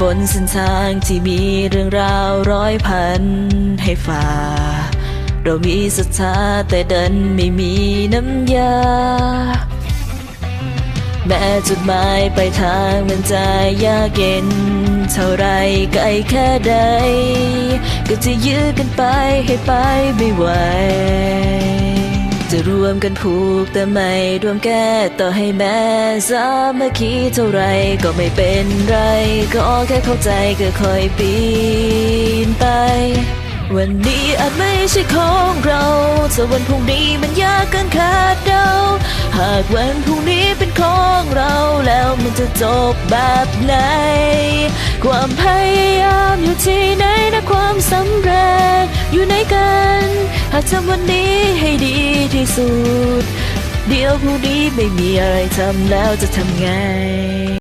บนเส้นทางที่มีเรื่องราวร้อยพันให้ฝ่า เรามีศรัทธาแต่เดินไม่มีน้ำยา แม้จุดหมายไปลายทางมันจะยากเย็นเท่าไรไกลแค่ใด ก็จะยื้อกันไปให้ไปไม่ไหว วมกันผูกแต่ไม่รวมแก้ต่อให้แม้สามัคคีเท่าไรก็ไม่เป็นไร ก็แค่เข้าใจก็คอยปีนไป วันนี้อาจไม่ใช่ของเราแต่วันพรุ่งนี้มันยากเกินคาดเดาหากวันพรุ่งนี้เป็นของเราแล้วมันจะจบแบบไหน ความพยายามอยู่ที่ไหนนะความสำเร็จอยู่ไหนกัน หากทำวันนี้ สุด เดี๋ยวพรุ่งนี้ไม่มีอะไรทำแล้วจะทำไง